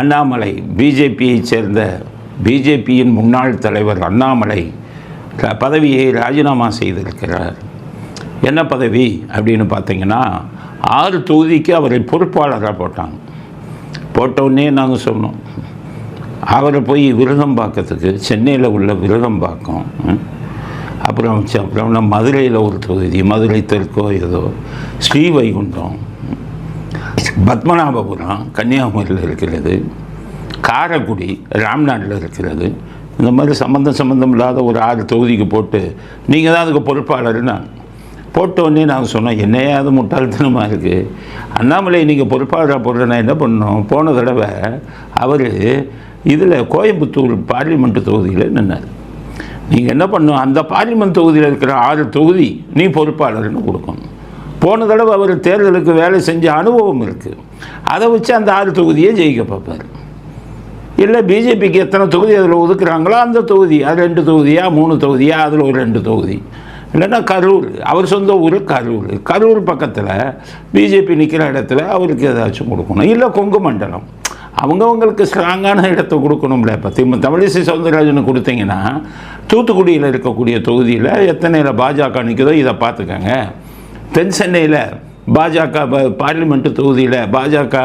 அண்ணாமலை பிஜேபியைச் சேர்ந்த பிஜேபியின் முன்னாள் தலைவர் அண்ணாமலை பதவியை ராஜினாமா செய்திருக்கிறார். என்ன பதவி அப்படின்னு பார்த்தீங்கன்னா ஆறு தொகுதிக்கு அவரை பொறுப்பாளராக போட்டாங்க. போட்டவுடனே நாங்கள் சொன்னோம் அவரை போய் விருதம்பாக்கத்துக்கு சென்னையில் உள்ள விரதம் ம், அப்புறம் அப்புறம் மதுரையில் ஒரு தொகுதி மதுரை தெற்கோ ஏதோ ஸ்ரீவைகுண்டம். பத்மநாபபுரம் கன்னியாகுமரியில் இருக்கிறது காரைக்குடி ராம்நாட்டில் இருக்கிறது. இந்த மாதிரி சம்மந்தம் சம்மந்தம் இல்லாத ஒரு ஆறு தொகுதிக்கு போட்டு நீங்கள் தான் அதுக்கு பொறுப்பாளர்னா போட்டோடனே நாங்கள் சொன்னோம் என்னையா அது முட்டாள்தனமாக இருக்குது அண்ணாமலை நீங்கள் பொறுப்பாளராக போடுறேன்னா என்ன பண்ணோம் போன தடவை அவர் இதில் கோயம்புத்தூர் பார்லிமெண்ட் தொகுதியில் நின்னார். நீங்கள் என்ன பண்ணணும்? அந்த பார்லிமெண்ட் தொகுதியில் இருக்கிற ஆறு தொகுதி நீ பொறுப்பாளர்னு கொடுக்கணும். போன தடவை அவர் தேர்தலுக்கு வேலை செஞ்ச அனுபவம் இருக்குது அதை வச்சு அந்த ஆறு தொகுதியை ஜெயிக்க பார்ப்பார். இல்லை பிஜேபிக்கு எத்தனை தொகுதி அதில் ஒதுக்குறாங்களோ அந்த தொகுதி அது ரெண்டு தொகுதியா மூணு தொகுதியா அதில் ஒரு ரெண்டு தொகுதி. இல்லைன்னா கரூர் அவர் சொந்த ஊர் கரூர். கரூர் பக்கத்தில் பிஜேபி நிற்கிற இடத்துல அவருக்கு ஏதாச்சும் கொடுக்கணும். இல்லை கொங்கு மண்டலம். அவங்கவங்களுக்கு ஸ்ட்ராங்கான இடத்த கொடுக்கணும்ல. இப்போ திமு தமிழிசை சவுந்தரராஜனுக்கு கொடுத்தீங்கன்னா தூத்துக்குடியில் இருக்கக்கூடிய தொகுதியில் எத்தனையில் பாஜக நிற்குதோ இதை பார்த்துக்கங்க. தென் சென்னையில் பாஜக ப- தொகுதியில் பாஜக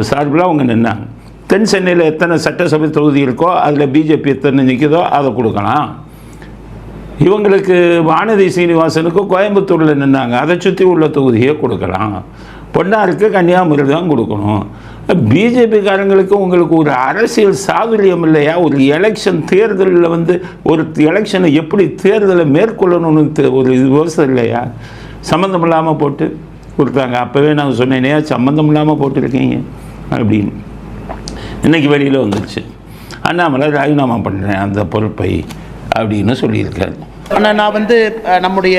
சார்பில் அவங்க நின்னாங்க. தென் சென்னையில் எத்தனை சட்டசபை தொகுதி இருக்கோ அதில் பிஜேபி எத்தனை நிற்கிதோ அதை கொடுக்கலாம். இவங்களுக்கு வானதி சீனிவாசனுக்கு கோயம்புத்தூரில் நின்னாங்க. அதை சுற்றி உள்ள தொகுதியை கொடுக்கலாம். பொன்னாருக்கு கன்னியாகுமரி தான் கொடுக்கணும். பிஜேபிக்காரங்களுக்கு உங்களுக்கு ஒரு அரசியல் சாதுரியம் இல்லையா ஒரு எலெக்ஷன் தேர்தலில் வந்து ஒரு எலெக்ஷனை எப்படி தேர்தலை மேற்கொள்ளணும்னு ஒரு இது யோசனை இல்லையா? சம்மந்தம் இல்லாமல் போட்டு கொடுத்தாங்க. அப்போவே நான் சொன்னேனே சம்மந்தம் இல்லாமல் போட்டிருக்கீங்க அப்படின்னு. இன்னைக்கு வெளியில் வந்துச்சு அண்ணாமலை ராஜினாமா பண்ணுறேன் அந்த பொறுப்பை அப்படின்னு சொல்லியிருக்காரு. ஆனால் நான் வந்து நம்முடைய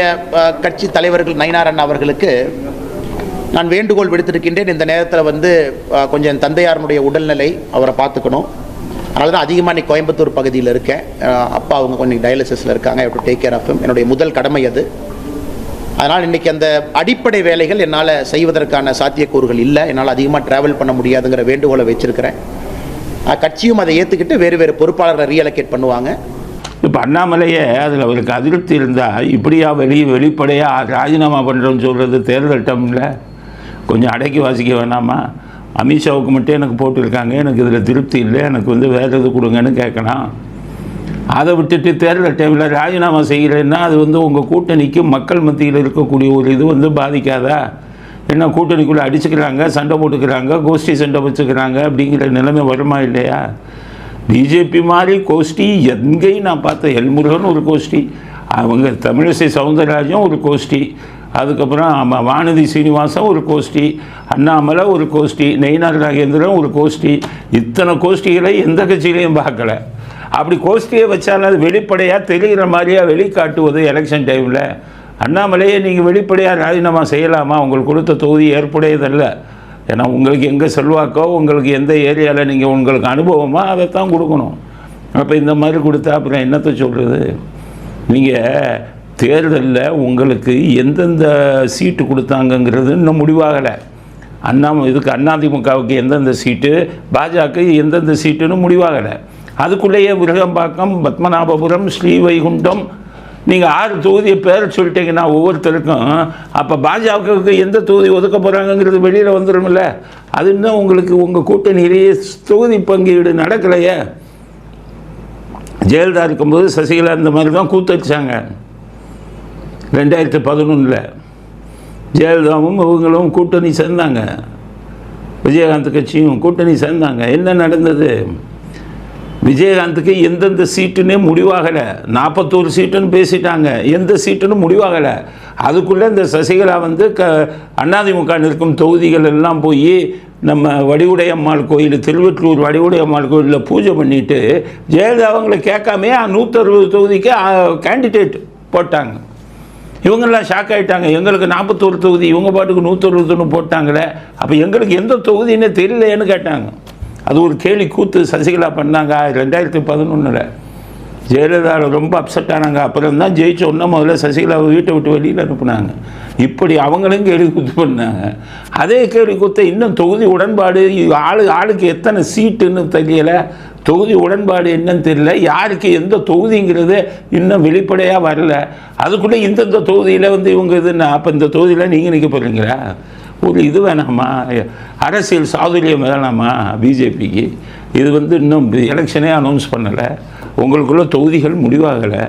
கட்சி தலைவர்கள் நயினார் அண்ணா அவர்களுக்கு நான் வேண்டுகோள் விடுத்திருக்கின்றேன். இந்த நேரத்தில் வந்து கொஞ்சம் என் தந்தையாரனுடைய உடல்நிலை அவரை பார்த்துக்கணும். அதனால தான் அதிகமாக நீ கோயம்புத்தூர் பகுதியில் இருக்கேன். அப்பா அவங்க கொஞ்சம் டயாலிசிஸில் இருக்காங்க. I to take care of என்னுடைய முதல் கடமை அது. அதனால் இன்றைக்கி அந்த அடிப்படை வேலைகள் என்னால் செய்வதற்கான சாத்தியக்கூறுகள் இல்லை. என்னால் அதிகமாக ட்ராவல் பண்ண முடியாதுங்கிற வேண்டுகோளை வச்சுருக்கிறேன். கட்சியும் அதை ஏற்றுக்கிட்டு வேறு வேறு பொறுப்பாளர்களை ரீஅலோகேட் பண்ணுவாங்க. இப்போ அண்ணாமலையே அதில் அவருக்கு அதிருப்தி இருந்தால் இப்படியா வெளி வெளிப்படையாக ராஜினாமா பண்ணுறோன்னு சொல்கிறது தேர்தல் டம்ல கொஞ்சம் அடக்கி வாசிக்க வேணாமா? அமித்ஷாவுக்கு மட்டும் எனக்கு போட்டிருக்காங்க எனக்கு இதில் திருப்தி இல்லை எனக்கு வந்து வேறு எது கொடுங்கன்னு கேட்கலாம். அதை விட்டுட்டு தேர்தல் டைமில் ராஜினாமா செய்கிறேன்னா அது வந்து உங்கள் கூட்டணிக்கு மக்கள் மத்தியில் இருக்கக்கூடிய ஒரு இது வந்து பாதிக்காதா? என்ன கூட்டணிக்குள்ளே அடிச்சுக்கிறாங்க சண்டை போட்டுக்கிறாங்க கோஷ்டி சண்டை வச்சுக்கிறாங்க அப்படிங்கிற நிலைமை வருமா இல்லையா? பிஜேபி மாதிரி கோஷ்டி எங்கேயும் நான் பார்த்தேன். எல்முருகன் ஒரு கோஷ்டி அவங்க தமிழிசை சவுந்தரராஜன் ஒரு கோஷ்டி. அதுக்கப்புறம் வானதி சீனிவாசன் ஒரு கோஷ்டி அண்ணாமலை ஒரு கோஷ்டி நெய்னார் நாகேந்திரன் ஒரு கோஷ்டி இத்தனை கோஷ்டிகளை எந்த கட்சியிலையும் பார்க்கல. அப்படி கோஷ்டியை வச்சாலும் அது வெளிப்படையாக தெரிகிற மாதிரியா வெளிக்காட்டுவது எலெக்ஷன் டைமில் அண்ணாமலையே நீங்கள் வெளிப்படையாக ராஜினாமா செய்யலாமா? உங்களுக்கு கொடுத்த தொகுதி ஏற்புடையதல்ல. ஏன்னா உங்களுக்கு எங்கே செல்வாக்கோ உங்களுக்கு எந்த ஏரியாவில் நீங்கள் உங்களுக்கு அனுபவமோ அதை தான் கொடுக்கணும். அப்போ இந்த மாதிரி கொடுத்தா அப்புறம் என்னத்தை சொல்கிறது நீங்கள் தேர்தலில் உங்களுக்கு எந்தெந்த சீட்டு கொடுத்தாங்கங்கிறது இன்னும் முடிவாகலை. அண்ணா இதுக்கு அதிமுகவுக்கு எந்தெந்த சீட்டு பாஜக எந்தெந்த சீட்டுன்னு முடிவாகலை. அதுக்குள்ளேயே விருகம்பாக்கம் பத்மநாபபுரம் ஸ்ரீவைகுண்டம் நீங்கள் ஆறு தொகுதியை பேர சொல்லிட்டீங்கன்னா ஒவ்வொருத்தருக்கும் அப்போ பாஜகவுக்கு எந்த தொகுதி ஒதுக்க போகிறாங்கங்கிறது வெளியில் வந்துடும்ல அது இன்னும் உங்களுக்கு உங்கள் கூட்டணியிலேயே தொகுதி பங்கீடு நடக்கலையே. ஜெயலலிதா இருக்கும்போது சசிகலா இந்த மாதிரி தான் கூத்தடிச்சாங்க ரெண்டாயிரத்தி பதினொன்றில் ஜெயலலிதாவும் இவங்களும் கூட்டணி சேர்ந்தாங்க. விஜயகாந்த் கட்சியும் கூட்டணி சேர்ந்தாங்க. என்ன நடந்தது? விஜயகாந்துக்கு எந்தெந்த சீட்டுன்னே முடிவாகலை. நாற்பத்தோரு சீட்டுன்னு பேசிட்டாங்க. எந்த சீட்டுன்னு முடிவாகலை. அதுக்குள்ளே இந்த சசிகலா வந்து க அண்ணாதிமுக நிற்கும் தொகுதிகள் எல்லாம் போய் நம்ம வடிவுடையம்மாள் கோயில் திருவெற்றூர் வடிவுடையம்மாள் கோயிலில் பூஜை பண்ணிவிட்டு ஜெயலலிதா அவங்களை கேட்காமே நூற்றறுபது தொகுதிக்கு கேண்டிடேட் போட்டாங்க. இவங்கெல்லாம் ஷாக் ஆகிட்டாங்க எங்களுக்கு நாற்பத்தோரு தொகுதி இவங்க பாட்டுக்கு நூற்றறுபத்தொன்று போட்டாங்களே. அப்போ எங்களுக்கு எந்த தொகுதின்னு தெரியலையேன்னு கேட்டாங்க. அது ஒரு கேலி கூத்து சசிகலா பண்ணாங்க ரெண்டாயிரத்தி பதினொன்றில் ஜெயலலிதா ரொம்ப அப்செட் ஆனாங்க. அப்புறம் தான் ஜெயிச்ச உடனே முதல்ல சசிகலாவை வீட்டை விட்டு வெளியில் அனுப்புனாங்க. இப்படி அவங்களும் கேள்வி குத்து பண்ணாங்க. அதே கேள்வி குத்த இன்னும் தொகுதி உடன்பாடு ஆளு ஆளுக்கு எத்தனை சீட்டுன்னு தெரியலை. தொகுதி உடன்பாடு என்னன்னு தெரியல. யாருக்கு எந்த தொகுதிங்கிறது இன்னும் வெளிப்படையாக வரல. அதுக்குள்ளே இந்தந்த தொகுதியில் வந்து இவங்க இதுன்னா அப்போ இந்த தொகுதியில் நீங்கள் நிற்க போகிறீங்களா ஒரு இது வேணாமா? அரசியல் சாதுரியம் வேணாமா பிஜேபிக்கு? இது வந்து இன்னும் எலெக்ஷனே அனௌன்ஸ் பண்ணலை. உங்களுக்குள்ள தொகுதிகள் முடிவாகலை.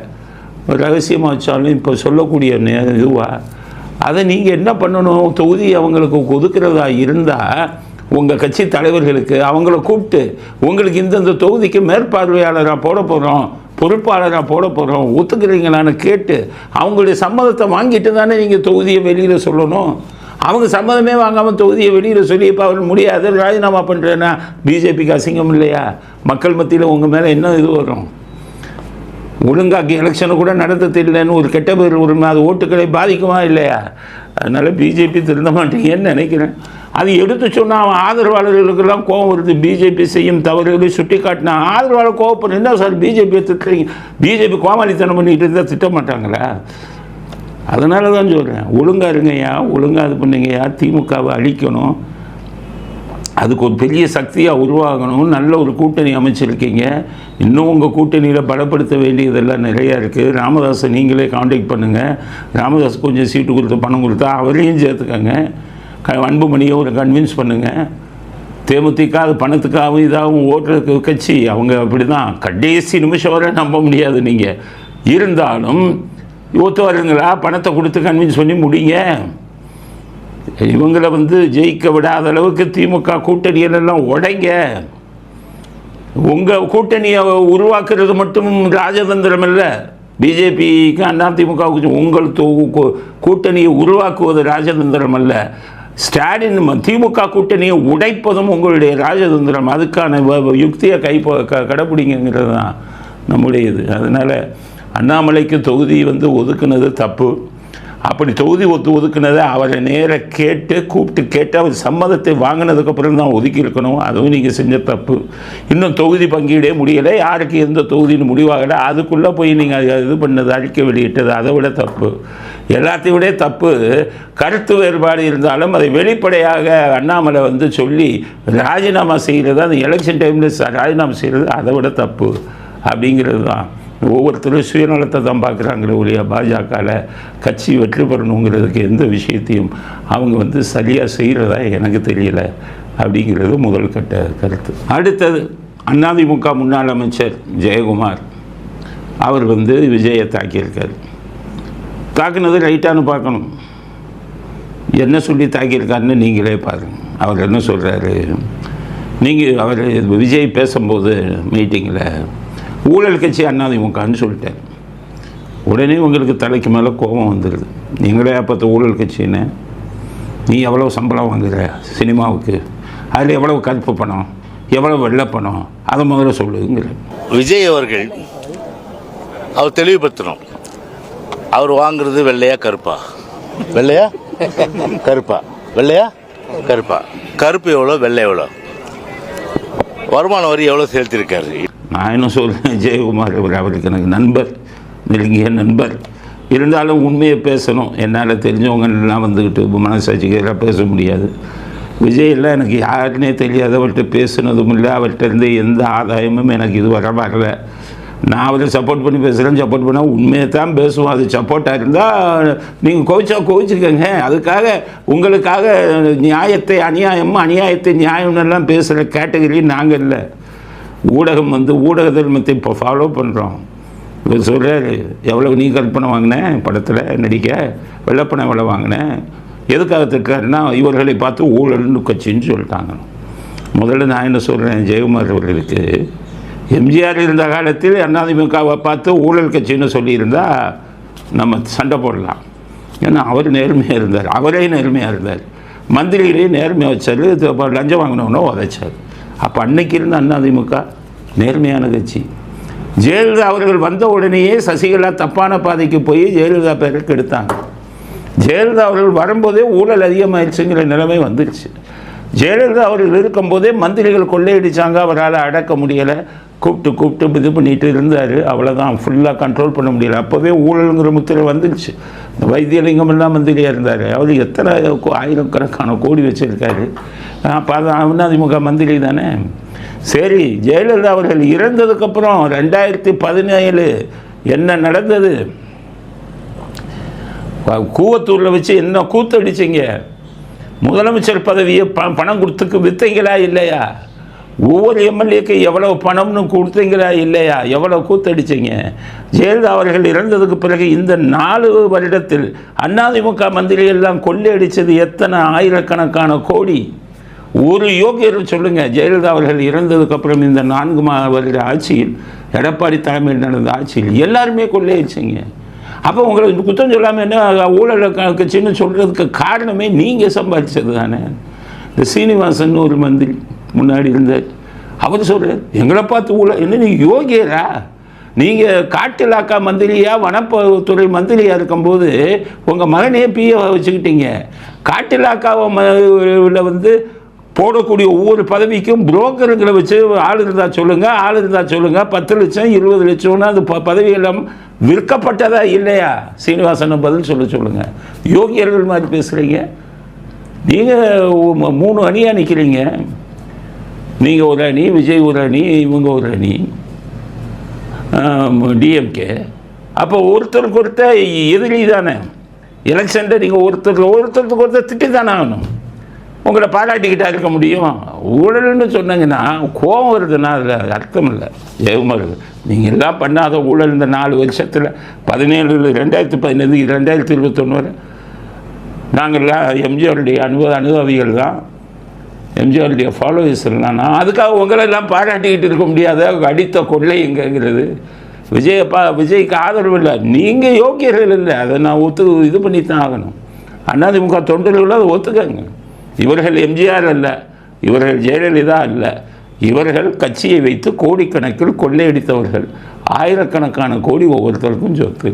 ரகசியமாக வச்சாலும் இப்போ சொல்லக்கூடிய நே அதை நீங்கள் என்ன பண்ணணும்? தொகுதி அவங்களுக்கு ஒதுக்குறதா இருந்தால் உங்கள் கட்சி தலைவர்களுக்கு அவங்கள கூப்பிட்டு உங்களுக்கு இந்தந்த தொகுதிக்கு மேற்பார்வையாளராக போட போகிறோம் பொறுப்பாளராக போட போகிறோம் ஒத்துக்கிறீங்களான்னு கேட்டு அவங்களுடைய சம்மதத்தை வாங்கிட்டு தானே நீங்கள் தொகுதியை வெளியில் சொல்லணும்? அவங்க சம்மதமே வாங்காமல் தொகுதியை வெளியில் சொல்லி இப்போ அவர் முடியாது ராஜினாமா பண்ணுறேன்னா பிஜேபிக்கு அசிங்கம் இல்லையா? மக்கள் மத்தியில் உங்கள் மேலே என்ன இது வரும்? ஒழுங்காக்கி எலெக்ஷனை கூட நடத்த தெரியலன்னு ஒரு கெட்ட பேர் உரிமை அது ஓட்டுக்களை பாதிக்குமா இல்லையா? அதனால் பிஜேபி திருந்த மாட்டேங்கன்னு நினைக்கிறேன். அது எடுத்து சொன்னால் அவன் ஆதரவாளர்களுக்கெல்லாம் கோபம் வருது. பிஜேபி செய்யும் தவறுகளை சுட்டி காட்டினா ஆதரவாளர் கோவப்படுற என்ன சார் பிஜேபியை திட்டுறீங்க? பிஜேபி கோமாளித்தனம் பண்ணிக்கிட்டு இருந்தால் திட்ட மாட்டாங்களா? அதனால தான் சொல்கிறேன் ஒழுங்காக இருங்கய்யா. ஒழுங்காக இது பண்ணுங்கய்யா. திமுகவை அழிக்கணும். அதுக்கு ஒரு பெரிய சக்தியாக உருவாகணும். நல்ல ஒரு கூட்டணி அமைச்சிருக்கீங்க. இன்னும் உங்கள் கூட்டணியில் பலப்படுத்த வேண்டியதெல்லாம் நிறையா இருக்குது ராமதாஸை நீங்களே காண்டாக்ட் பண்ணுங்கள் ராமதாஸ் கொஞ்சம் சீட்டு கொடுத்து பணம் கொடுத்தா அவரையும் சேர்த்துக்கங்க. க அன்புமணியை ஒரு கன்வின்ஸ் பண்ணுங்கள் தேமுதிக அது பணத்துக்காகவும் இதாகவும் ஓட்டுறதுக்கு கட்சி. அவங்க அப்படி தான் கடைசி நிமிஷம் வரை நம்ப முடியாது நீங்கள் இருந்தாலும் ஒத்து வருங்களா பணத்தை கொடுத்து கன்வின்ஸ் பண்ணி முடிங்க. இவங்களை வந்து ஜெயிக்க விடாத அளவுக்கு திமுக கூட்டணியிலெல்லாம் உடைங்க. உங்கள் கூட்டணியை உருவாக்குறது மட்டும் ராஜதந்திரம் இல்லை. பிஜேபிக்கு அதிமுகவுக்கு உங்கள் கூட்டணியை உருவாக்குவது ராஜதந்திரம் அல்ல. ஸ்டாலின் ம- திமுக கூட்டணியை உடைப்பதும் உங்களுடைய ராஜதந்திரம். அதுக்கான வ- யுக்தியை கை க கடைப்பிடிங்கிறது தான் நம்முடைய இது அதனால் அண்ணாமலைக்கு தொகுதி வந்து ஒதுக்குனது தப்பு. அப்படி தொகுதி ஒத்து ஒதுக்குனதை அவரை நேர கேட்டு கூப்பிட்டு கேட்டு அவர் சம்மதத்தை வாங்கினதுக்கப்புறம் தான் ஒதுக்கி இருக்கணும் அதுவும் நீங்கள் செஞ்ச தப்பு. இன்னும் தொகுதி பங்கீடே முடியலை. யாருக்கு எந்த தொகுதின்னு முடிவாகலை. அதுக்குள்ளே போய் நீங்கள் இது பண்ணது அழிக்க வெளியிட்டது அதை விட தப்பு. எல்லாத்தையும் விட தப்பு. கருத்து வேறுபாடு இருந்தாலும் அதை வெளிப்படையாக அண்ணாமலை வந்து சொல்லி ராஜினாமா செய்கிறது அந்த எலெக்ஷன் டைமில் ராஜினாமா செய்கிறது அதை விட தப்பு அப்படிங்கிறது தான். ஒவ்வொருத்தரும் சுயநலத்தை தான் பார்க்குறாங்களே ஒழிய பாஜகவில் கட்சி வெற்றி பெறணுங்கிறதுக்கு எந்த விஷயத்தையும் அவங்க வந்து சரியாக செய்கிறதா எனக்கு தெரியல அப்படிங்கிறது முதல் கட்ட கருத்து. அடுத்தது அதிமுக முன்னாள் அமைச்சர் ஜெயக்குமார். அவர் வந்து விஜயை தாக்கியிருக்கார். தாக்குனது ரைட்டானு பார்க்கணும். என்ன சொல்லி தாக்கியிருக்காருன்னு நீங்களே பாருங்கள் அவர் என்ன சொல்கிறாரு நீங்கள் அவர் விஜய் பேசும்போது மீட்டிங்கில் ஊழல் கட்சி அண்ணாதிமுகன்னு சொல்லிட்டார். உடனே உங்களுக்கு தலைக்கு மேலே கோபம் வந்துடுது. நீங்களே அப்போ ஊழல் கட்சின்னு. நீ எவ்வளோ சம்பளம் வாங்குற சினிமாவுக்கு? அதில் எவ்வளோ கருப்பு பணம்? எவ்வளோ வெள்ளை பணம்? அதை முதல்ல சொல்லுங்கிற விஜய் அவர்கள் அவர் தெளிவுபடுத்தணும். அவர் வாங்குறது வெள்ளையா கருப்பா. வெள்ளையா? கருப்பா. வெள்ளையா? கருப்பா. கருப்பு எவ்வளோ வெள்ளை எவ்வளோ? வருமான வரி எவ்வளோ செலுத்தியிருக்காரு? நான் என்ன சொல்கிறேன் ஜெயக்குமார் அவர் அவருக்கு எனக்கு நண்பர் நெருங்கிய நண்பர். இருந்தாலும் உண்மையை பேசணும். என்னால் தெரிஞ்சவங்கலாம் வந்துக்கிட்டு மனசாட்சிக்கு எல்லாம் பேச முடியாது. விஜய் எல்லாம் எனக்கு யாருன்னே தெரியாது அவர்கிட்ட பேசுனதும் இல்லை. அவர்கிட்ட இருந்து எந்த ஆதாயமும் எனக்கு இது வர வரல. நான் அவரை சப்போர்ட் பண்ணி பேசுகிறேன் சப்போர்ட் பண்ணால் உண்மையை தான் பேசுவோம் அது சப்போர்ட்டாக இருந்தால் நீங்கள் கோவிச்சா கோவிச்சுக்கோங்க அதுக்காக உங்களுக்காக நியாயத்தை அநியாயம் அநியாயத்தை நியாயம்னு எல்லாம் பேசுகிற கேட்டகரி நாங்கள் இல்லை. ஊடகம் வந்து ஊடக தர்மத்தை இப்போ ஃபாலோ பண்ணுறோம் இவர் சொல்கிறாரு எவ்வளோ நீ கற்பனை வாங்கினேன் படத்தில் நடிக்க? வெள்ளப்பணம் எவ்வளோ வாங்கினேன் எதுக்காக திட்டுறாருன்னா இவர்களை பார்த்து ஊழல்னு கட்சின்னு சொல்லிட்டாங்க முதல்ல நான் என்ன சொல்கிறேன் ஜெயக்குமார் அவர்களுக்கு எம்ஜிஆர் இருந்த காலத்தில் அதிமுகவை பார்த்து ஊழல் கட்சின்னு சொல்லியிருந்தா நம்ம சண்டை போடலாம். ஏன்னா அவர் நேர்மையாக இருந்தார். அவரே நேர்மையாக இருந்தார். மந்திரியிலேயே நேர்மையாக வச்சார். இது லஞ்சம் வாங்கினவனோ உதைச்சார். அப்போ அன்னைக்கு இருந்த அதிமுக நேர்மையான கட்சி. ஜெயலலிதா அவர்கள் வந்த உடனேயே சசிகலா தப்பான பாதைக்கு போய் ஜெயலலிதா பேருக்கு எடுத்தாங்க. ஜெயலலிதா அவர்கள் வரும்போதே ஊழல் அதிகமாயிடுச்சுங்கிற நிலைமை வந்துருச்சு. ஜெயலலிதா அவர்கள் இருக்கும்போதே மந்திரிகள் கொள்ளையடிச்சாங்க. அவரால் அடக்க முடியலை. கூப்பிட்டு கூப்பிட்டு இது பண்ணிட்டு இருந்தார். அவ்வளோதான் ஃபுல்லாக கண்ட்ரோல் பண்ண முடியல. அப்போவே ஊழலுங்கிற முத்திரை வந்துடுச்சு இந்த வைத்தியலிங்கம் எல்லாம் மந்திரியாக இருந்தார். அவர் எத்தனை கோ- ஆயிரக்கணக்கான கோடி வச்சுருக்காரு. அதிமுக மந்திரி தானே. சரி ஜெயலலிதா அவர்கள் இறந்ததுக்கப்புறம் ரெண்டாயிரத்தி பதினேழு என்ன நடந்தது? கூவத்தூரில் வச்சு என்ன கூத்தடிச்சிங்க? முதலமைச்சர் பதவியை ப பணம் கொடுத்துக்கு வித்தீங்களா இல்லையா? ஒவ்வொரு எம்எல்ஏக்கு எவ்வளவு பணம்னு கொடுத்தீங்களா இல்லையா? எவ்வளோ கூத்தடிச்சிங்க? ஜெயலலிதா அவர்கள் இறந்ததுக்கு பிறகு இந்த நாலு வருடத்தில் அதிமுக மந்திரி எல்லாம் எத்தனை ஆயிரக்கணக்கான கோடி? ஒரு யோகியர் சொல்லுங்க ஜெயலலிதா அவர்கள் இறந்ததுக்கு அப்புறம் இந்த நான்கு மா வருட ஆட்சியில் எடப்பாடி தலைமையில் நடந்த ஆட்சியில் எல்லாருமே கொள்ளையடிச்சிங்க. அப்போ உங்களை குத்தம் சொல்லாமல் என்ன ஊழல் க- கட்சின்னு சொல்கிறதுக்கு காரணமே நீங்கள் சம்பாதிச்சது தானே? இந்த சீனிவாசன் ஒரு மந்திரி. முன்னாடி இருந்த அவர் சொல்கிறார் எங்களை பார்த்து ஊழல் என்ன நீ யோகியரா? நீங்கள் காட்டிலாக்கா மந்திரியாக வனப்பத்துறை மந்திரியாக இருக்கும்போது உங்கள் மகனையே பிஏ வச்சுக்கிட்டீங்க. காட்டிலாக்காவை ம வந்து போடக்கூடிய ஒவ்வொரு பதவிக்கும் புரோக்கருங்களை வச்சு ஆள் இருந்தால் சொல்லுங்கள் ஆள் இருந்தால் சொல்லுங்கள் பத்து லட்சம் இருபது லட்சம்னா அது ப பதவியெல்லாம் விற்கப்பட்டதா இல்லையா? சீனிவாசனை பதில் சொல்ல சொல்லுங்கள் யோகியர்கள் மாதிரி பேசுகிறீங்க நீங்கள் மூணு அணியாக நிற்கிறீங்க நீங்கள் ஒரு அணி விஜய் ஒரு அணி இவங்க ஒரு அணி டிஎம்கே. அப்போ ஒருத்தருக்கு ஒருத்தர் எதிரி தானே. எலெக்ஷனில் நீங்கள் ஒருத்தர் ஒருத்தருக்கு ஒருத்தர் திட்டி தானே ஆகணும். உங்களை பாராட்டிக்கிட்டா இருக்க முடியும். ஊழல்னு சொன்னீங்கன்னா கோபம் வருதுன்னா அதில் அர்த்தம் இல்லை. ஜெயக்குமார் நீங்கள் எல்லாம் பண்ணாத ஊழல் இந்த நாலு வருஷத்தில் பதினேழு ரெண்டாயிரத்தி பதினஞ்சு ரெண்டாயிரத்தி இருபத்தொன்று நாங்கள்லாம் எம்ஜிஆருடைய அனுபவ அனுபவிகள் தான். எம்ஜிஆருடைய ஃபாலோவர்ஸ் நான் அதுக்காக உங்களெல்லாம் பாராட்டிக்கிட்டு இருக்க முடியாத அடித்த கொள்ளை எங்கங்கிறது விஜயப்பா விஜய்க்கு ஆதரவு இல்லை. நீங்கள் யோக்கியர்கள் இல்லை. அதை நான் ஒத்து இது பண்ணி தான் ஆகணும். அதிமுக தொண்டர்கள் அதை ஒத்துக்கங்க. இவர்கள் எம்ஜிஆர் அல்ல. இவர்கள் ஜெயலலிதா அல்ல. இவர்கள் கட்சியை வைத்து கோடிக்கணக்கில் கொள்ளையடித்தவர்கள். ஆயிரக்கணக்கான கோடி ஒவ்வொருத்தருக்கும் சொத்து.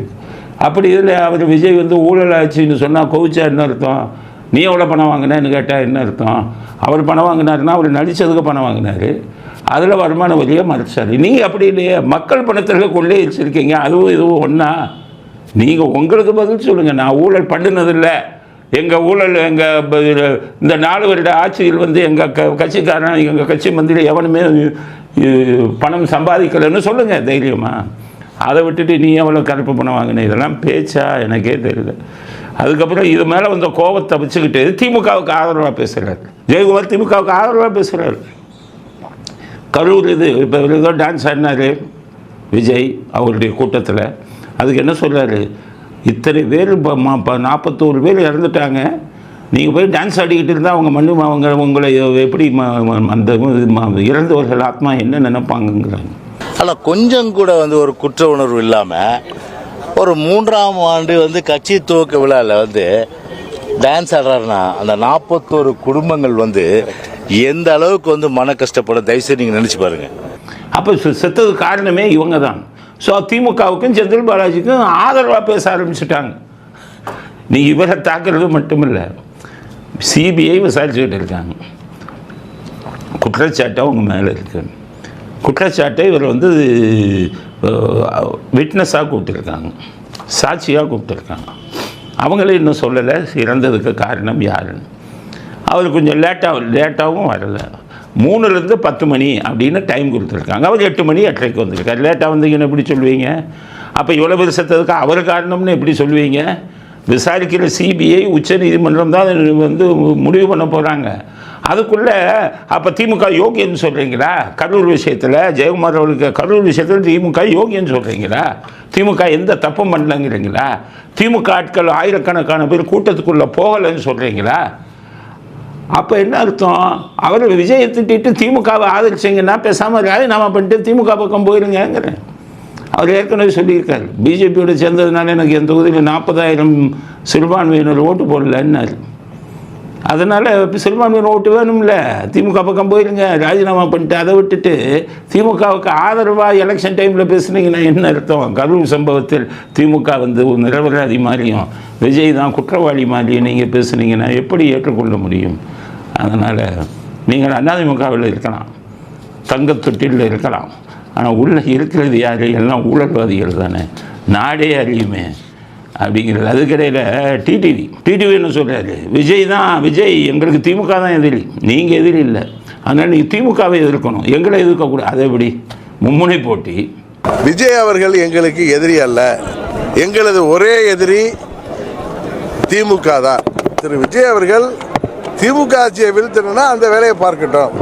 அப்படி இதில் அவர் விஜய் வந்து ஊழல் ஆச்சுன்னு சொன்னால் கோவிச்சா என்ன அர்த்தம்? நீ எவ்வளோ பணம் வாங்கினேன்னு கேட்டால் என்ன அர்த்தம்? அவர் பணம் வாங்கினாருன்னா அவர் நடித்ததுக்கு பணம் வாங்கினாரு. அதில் வருமான வரியை மறைச்சார். நீங்கள் அப்படி இல்லையே. மக்கள் பணத்தில் வச்சுருக்கீங்க. அதுவும் இதுவும் ஒன்றா நீங்கள் உங்களுக்கு பதில் சொல்லுங்கள் நான் ஊழல் பண்ணினதில்லை. எங்கள் ஊழல் எங்கள் இந்த நாலு வருட ஆட்சியில் வந்து எங்கள் க கட்சிக்காரன் எங்கள் கட்சி மந்திரி எவனுமே பணம் சம்பாதிக்கலைன்னு சொல்லுங்கள் தைரியமாக அதை விட்டுட்டு நீ எவ்வளோ கருப்பு பணம் வாங்கின? இதெல்லாம் பேச்சா? எனக்கே தெரியல. அதுக்கப்புறம் இது மேலே வந்த கோபத்தை வச்சுக்கிட்டு திமுகவுக்கு ஆதரவாக பேசுகிறார் ஜெயக்குமார் திமுகவுக்கு ஆதரவாக பேசுகிறார் கரூர் இது இப்போ ஏதோ டான்ஸ் ஆடினார் விஜய் அவருடைய கூட்டத்தில். அதுக்கு என்ன சொல்கிறாரு இத்தனை பேர் இப்போ மா நாற்பத்தோரு பேர் இறந்துட்டாங்க. நீங்கள் போய் டான்ஸ் ஆடிக்கிட்டு இருந்தால் அவங்க மண்ணு அவங்க உங்களை எப்படி ம- அந்த இது இறந்தவர்கள் ஆத்மா என்ன நினைப்பாங்கங்கிறாங்க. ஆனால் கொஞ்சம் கூட வந்து ஒரு குற்ற உணர்வு இல்லாமல் ஒரு மூன்றாம் ஆண்டு வந்து கட்சி துவக்க விழாவில் வந்து டான்ஸ் ஆடுறாருன்னா அந்த நாற்பத்தோரு குடும்பங்கள் வந்து எந்த அளவுக்கு வந்து மன கஷ்டப்படும் தயவுசெய்து நீங்கள் நினச்சி பாருங்க. அப்போ செத்தது காரணமே இவங்க தான் ஸோ திமுகவுக்கும் செந்தில் பாலாஜிக்கும் ஆதரவாக பேச ஆரம்பிச்சிட்டாங்க. நீ இவரை தாக்குறது மட்டுமில்லை சிபிஐ விசாரிச்சுக்கிட்டு இருக்காங்க. குற்றச்சாட்டு அவங்க மேலே இருக்குது குற்றச்சாட்டை இவர் வந்து விட்னஸாக கூப்பிட்டுருக்காங்க. சாட்சியாக கூப்பிட்டுருக்காங்க. அவங்களே இன்னும் சொல்லலை இறந்ததுக்கு காரணம் யாருன்னு. அவர் கொஞ்சம் லேட்டாக லேட்டாகவும் வரல. மூணுலேருந்து பத்து மணி அப்படின்னு டைம் கொடுத்துருக்காங்க. அவர் எட்டு மணி எட்டரைக்கு வந்திருக்காரு. லேட்டாக வந்தீங்கன்னு எப்படி சொல்லுவீங்க? அப்போ இவ்வளோ பேர் செத்ததுக்கு அவர் காரணம்னு எப்படி சொல்லுவீங்க? விசாரிக்கிற சிபிஐ உச்சநீதிமன்றம் தான் வந்து முடிவு பண்ண போகிறாங்க அதுக்குள்ளே அப்போ திமுக யோகியன்னு சொல்கிறீங்களா கரூர் விஷயத்தில் ஜெயக்குமார் அவர்களுக்கு கரூர் விஷயத்தில் திமுக யோகியன்னு சொல்கிறீங்களா திமுக எந்த தப்பும் பண்ணலங்கிறீங்களா? திமுக ஆட்கள் ஆயிரக்கணக்கான பேர் கூட்டத்துக்குள்ளே போகலைன்னு சொல்கிறீங்களா அப்போ என்ன அர்த்தம்? அவர் விஜயை திட்டிட்டு திமுகவை ஆதரிச்சிங்கன்னா பேசாமல் ராஜினாமா பண்ணிட்டு திமுக பக்கம் போயிருங்கிறேன் அவர் ஏற்கனவே சொல்லியிருக்காரு. பிஜேபியோட சேர்ந்ததுனால எனக்கு என் தொகுதியில் நாற்பதாயிரம் சிறுபான்மையினர் ஓட்டு போடலன்னாரு. அதனால் இப்போ சிறுபான்மையினர் ஓட்டு வேணும்ல. திமுக பக்கம் போயிருங்க. ராஜினாமா பண்ணிட்டு அதை விட்டுட்டு திமுகவுக்கு ஆதரவாக எலெக்ஷன் டைமில் பேசுனீங்கன்னா என்ன அர்த்தம்? கரூர் சம்பவத்தில் திமுக வந்து ஒரு நிரபராதி மாதிரியும் விஜய் தான் குற்றவாளி மாதிரியும் நீங்கள் பேசுனீங்கன்னா எப்படி ஏற்றுக்கொள்ள முடியும்? அதனால் நீங்கள் அதிமுகவில் இருக்கலாம். தங்கத் தொட்டிலில் இருக்கலாம். ஆனால் உள்ளே இருக்கிறது யார்? எல்லாம் ஊழல்வாதிகள் தானே. நாடே அறியுமே. அப்படிங்கிறது. அதுக்கிடையில் டிடிவி டிடிவி என்ன சொல்கிறாரு விஜய் தான் விஜய் எங்களுக்கு திமுக தான் எதிரி. நீங்கள் எதிரி இல்லை. அதனால் நீங்கள் திமுகவை எதிர்க்கணும். எங்களை எதிர்க்கக்கூடாது அதை எப்படி? மும்முனை போட்டி. விஜய் அவர்கள் எங்களுக்கு எதிரி அல்ல. எங்களது ஒரே எதிரி திமுக தான். திரு விஜய் அவர்கள் திமுக ஆட்சியை வீழ்த்தணும்னா அந்த வேலையை பார்க்கட்டும்.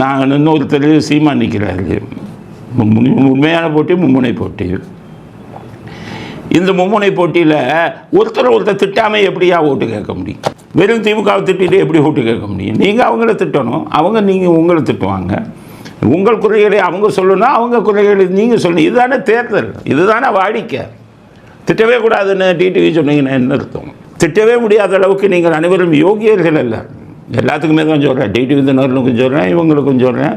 நாங்கள் இன்னொருத்தர் சீமா நிற்கிறாரு உண்மையான போட்டி மும்முனை போட்டி. இந்த மும்முனை போட்டியில் ஒருத்தர் ஒருத்தர் திட்டாமல் எப்படியா ஓட்டு கேட்க முடியும்? வெறும் திமுகவை திட்டிட்டு எப்படி ஓட்டு கேட்க முடியும்? நீங்கள் அவங்கள திட்டணும். அவங்க நீங்கள் உங்களை திட்டுவாங்க. உங்கள் குறைகளை அவங்க சொல்லணும் அவங்க குறைகளை நீங்கள் சொல்லணும். இதுதானே தேர்தல். இதுதானே வாடிக்கை. திட்டவே கூடாதுன்னு டிடிவி சொன்னீங்கன்னா என்ன அர்த்தம்? திட்டவே முடியாத அளவுக்கு நீங்கள் அனைவரும் யோகியர்கள் அல்ல. எல்லாத்துக்குமே தான் சொல்கிறேன் டிடிவி தினகரனுக்கும் சொல்கிறேன் இவங்களுக்கும் சொல்கிறேன்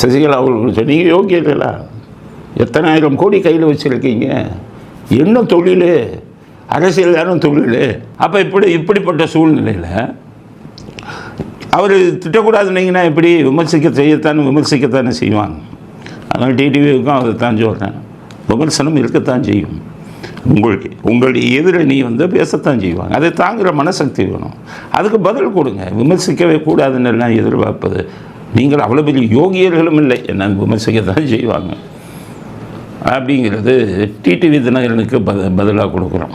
சசிகலா அவர்களுக்கும் சொன்னீங்க நீங்கள் யோகியர்களா? எத்தனாயிரம் கோடி கையில் வச்சுருக்கீங்க? என்ன தொழில்? அரசியல் தானே தொழில். அப்போ இப்படி இப்படிப்பட்ட சூழ்நிலையில் அவர் திட்டக்கூடாதுன்னீங்கன்னா எப்படி விமர்சிக்க செய்யத்தானே விமர்சிக்கத்தானே செய்வாங்க. அதனால் டிடிவிக்கும் அதை தான் சொல்கிறேன் விமர்சனம் இருக்கத்தான் செய்யும். உங்களுக்கு உங்களுடைய எதிரணி வந்து பேசத்தான் செய்வாங்க. அதை தாங்குகிற மனசக்தி வேணும். அதுக்கு பதில் கொடுங்க. விமர்சிக்கவே கூடாதுன்னு எல்லாம் எதிர்பார்ப்பது. நீங்கள் அவ்வளோ பெரிய யோகியர்களும் இல்லை. என்ன விமர்சிக்கத்தான் செய்வாங்க. அப்படிங்கிறது டிடிவி தினகரனுக்கு பத பதிலாக கொடுக்குறோம்.